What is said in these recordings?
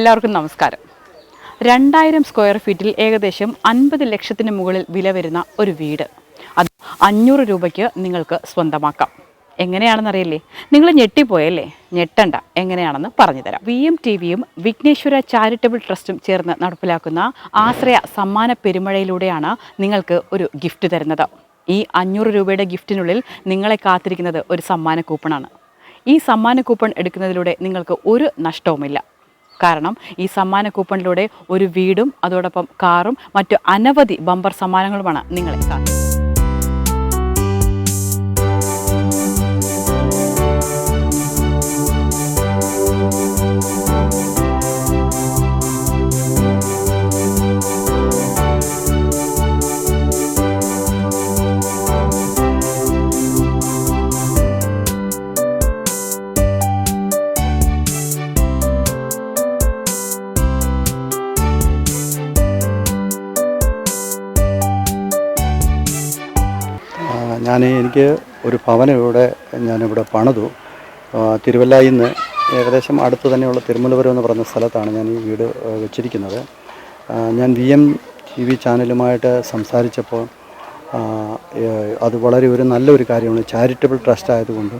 എല്ലാവർക്കും നമസ്കാരം. രണ്ടായിരം സ്ക്വയർ ഫീറ്റിൽ ഏകദേശം അൻപത് ലക്ഷത്തിന് മുകളിൽ വില വരുന്ന ഒരു വീട്. അത് അഞ്ഞൂറ് രൂപയ്ക്ക് നിങ്ങൾക്ക് സ്വന്തമാക്കാം. എങ്ങനെയാണെന്നറിയില്ലേ? നിങ്ങൾ ഞെട്ടിപ്പോയല്ലേ? ഞെട്ടണ്ട. എങ്ങനെയാണെന്ന് പറഞ്ഞു തരാം വി എം ടി വിയും വിഘ്നേശ്വര ചാരിറ്റബിൾ ട്രസ്റ്റും ചേർന്ന് നടപ്പിലാക്കുന്ന ആശ്രയ സമ്മാന പെരുമഴയിലൂടെയാണ് നിങ്ങൾക്ക് ഒരു ഗിഫ്റ്റ് തരുന്നത്. ഈ അഞ്ഞൂറ് രൂപയുടെ ഗിഫ്റ്റിനുള്ളിൽ നിങ്ങളെ കാത്തിരിക്കുന്നത് ഒരു സമ്മാന കൂപ്പണാണ്. ഈ സമ്മാന കൂപ്പൺ എടുക്കുന്നതിലൂടെ നിങ്ങൾക്ക് ഒരു നഷ്ടവുമില്ല. കാരണം ഈ സമ്മാന കൂപ്പണിലൂടെ ഒരു വീടും അതോടൊപ്പം കാറും മറ്റു അനവധി ബമ്പർ സമ്മാനങ്ങളുമാണ് നിങ്ങളെ കാത്തിരിക്കുന്നത്. ഞാൻ എനിക്ക് ഒരു ഭവനം ഇവിടെ ഞാനിവിടെ പണിതു. തിരുവല്ലയിൽ നിന്ന് ഏകദേശം അടുത്ത് തന്നെയുള്ള തിരുമലപുരം എന്ന് പറയുന്ന സ്ഥലത്താണ് ഞാൻ ഈ വീട് വെച്ചിരിക്കുന്നത്. ഞാൻ വി എം ടി വി ചാനലുമായിട്ട് സംസാരിച്ചപ്പോൾ അത് വളരെ ഒരു നല്ലൊരു കാര്യമാണ്. ചാരിറ്റബിൾ ട്രസ്റ്റ് ആയതുകൊണ്ട്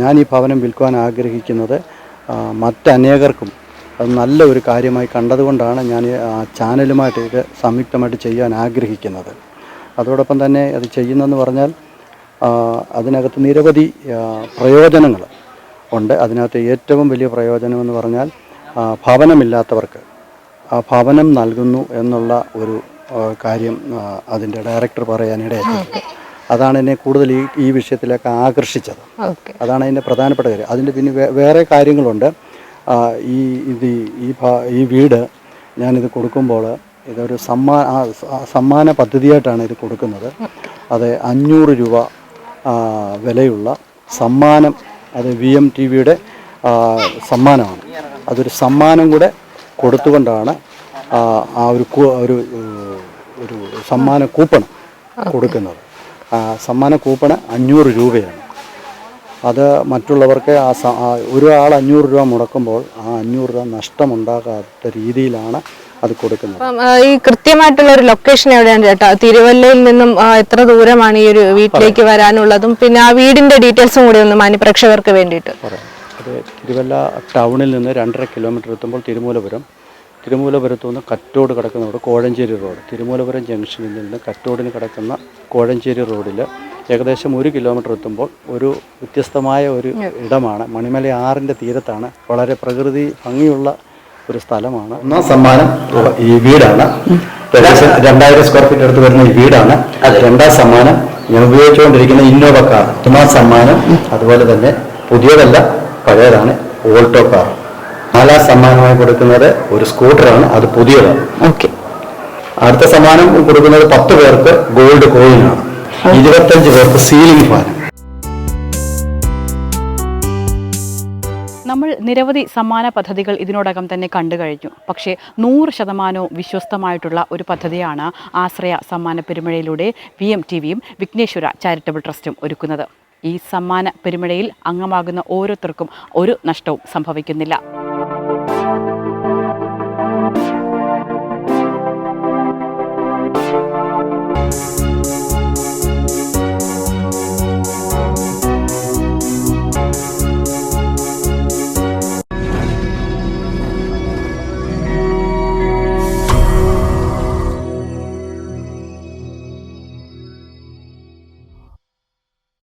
ഞാൻ ഈ ഭവനം വിൽക്കുവാൻ ആഗ്രഹിക്കുന്നത് മറ്റനേകർക്കും. അത് നല്ല ഒരു കാര്യമായി കണ്ടതുകൊണ്ടാണ് ഞാൻ ആ, ചാനലുമായിട്ട് ഇത് സംയുക്തമായിട്ട് ചെയ്യാൻ ആഗ്രഹിക്കുന്നത്. അതോടൊപ്പം തന്നെ അത് ചെയ്യുന്നതെന്ന് പറഞ്ഞാൽ അതിനകത്ത് നിരവധി പ്രയോജനങ്ങൾ ഉണ്ട്. അതിനകത്ത് ഏറ്റവും വലിയ പ്രയോജനമെന്ന് പറഞ്ഞാൽ ഭവനമില്ലാത്തവർക്ക്. ആ ഭവനം നൽകുന്നു എന്നുള്ള ഒരു കാര്യം അതിന്റെ ഡയറക്ടർ പറയാനിടയായിട്ടുണ്ട് അതാണ് എന്നെ കൂടുതൽ ഈ ഈ വിഷയത്തിലേക്ക് ആകർഷിച്ചത്. അതാണ് അതിന്റെ പ്രധാനപ്പെട്ട കാര്യം. അതിന്റെ പിന്നെ വേ- വേറെ കാര്യങ്ങളുണ്ട്. ഈ ഇത് ഈ വീട് ഞാനിത് കൊടുക്കുമ്പോൾ ഇതൊരു സമ്മാ ആ, സ- ആ, സമ്മാന പദ്ധതിയായിട്ടാണ് ഇത് കൊടുക്കുന്നത്. അത് അഞ്ഞൂറ് രൂപ വിലയുള്ള സമ്മാനം അത് വി എം ടി വിയുടെ സമ്മാനമാണ്. അതൊരു സമ്മാനം കൂടെ കൊടുത്തുകൊണ്ടാണ് ആ ഒരു ഒരു ഒരു സമ്മാന കൂപ്പൺ കൊടുക്കുന്നത്. സമ്മാന കൂപ്പണ് അഞ്ഞൂറ് രൂപയാണ്. അത് മറ്റുള്ളവർക്ക് ആ ഒരാൾ അഞ്ഞൂറ് രൂപ മുടക്കുമ്പോൾ ആ അഞ്ഞൂറ് രൂപ നഷ്ടമുണ്ടാകാത്ത രീതിയിലാണ് അത് കൊടുക്കുന്നത്. ഈ കൃത്യമായിട്ടുള്ള ഒരു ലൊക്കേഷൻ എവിടെയാണ് ചേട്ടാ? തിരുവല്ലയിൽ നിന്നും എത്ര ദൂരമാണ് ഈ ഒരു വീട്ടിലേക്ക് വരാനുള്ളതും പിന്നെ ആ വീടിന്റെ ഡീറ്റെയിൽസും കൂടി ഒന്ന് മാന്യപ്രേക്ഷകർക്ക് വേണ്ടിയിട്ട്. തിരുവല്ല ടൗണിൽ നിന്ന് രണ്ടര കിലോമീറ്റർ എത്തുമ്പോൾ തിരുമൂലപുരം. തിരുമൂലപുരത്തു നിന്ന് കറ്റോട് കിടക്കുന്ന റോഡ് കോഴഞ്ചേരി റോഡ്. തിരുമൂലപുരം ജംഗ്ഷനിൽ നിന്ന് കറ്റോടിന് കിടക്കുന്ന കോഴഞ്ചേരി റോഡിൽ ഏകദേശം ഒരു കിലോമീറ്റർ എത്തുമ്പോൾ ഒരു വ്യത്യസ്തമായ ഒരു ഇടമാണ്. മണിമല ആറിന്റെ തീരത്താണ്. വളരെ പ്രകൃതി ഭംഗിയുള്ള ഒരു സ്ഥലമാണ്. ഒന്നാം സമ്മാനം ഈ വീടാണ്. ഏകദേശം രണ്ടായിരം സ്ക്വയർ ഫീറ്റ് അടുത്ത് വരുന്ന ഈ വീടാണ്. രണ്ടാം സമ്മാനം ഞാൻ ഉപയോഗിച്ചുകൊണ്ടിരിക്കുന്ന ഇന്നോവ കാർ ഒന്നാം സമ്മാനം അതുപോലെ തന്നെ പുതിയതല്ല പഴയതാണ് ഓൾട്ടോ കാർ നാലാം സമ്മാനമായി കൊടുക്കുന്നത് ഒരു സ്കൂട്ടറാണ് അത് പുതിയതാണ്. ഓക്കെ. അടുത്ത സമ്മാനം കൊടുക്കുന്നത് പത്ത് പേർക്ക് ഗോൾഡ് കോയിനാണ് ഇരുപത്തഞ്ച് പേർക്ക് സീലിംഗ് ഫാൻ നമ്മൾ നിരവധി സമ്മാന പദ്ധതികൾ ഇതിനോടകം തന്നെ കണ്ടു കഴിഞ്ഞു. പക്ഷേ നൂറ് ശതമാനവും വിശ്വസ്തമായിട്ടുള്ള ഒരു പദ്ധതിയാണ് ആശ്രയ സമ്മാന പെരുമഴയിലൂടെ വി എം ടി വിയും വിഘ്നേശ്വര ചാരിറ്റബിൾ ട്രസ്റ്റും ഒരുക്കുന്നത്. ഈ സമ്മാന പെരുമഴയിൽ അംഗമാകുന്ന ഓരോരുത്തർക്കും ഒരു നഷ്ടവും സംഭവിക്കുന്നില്ല.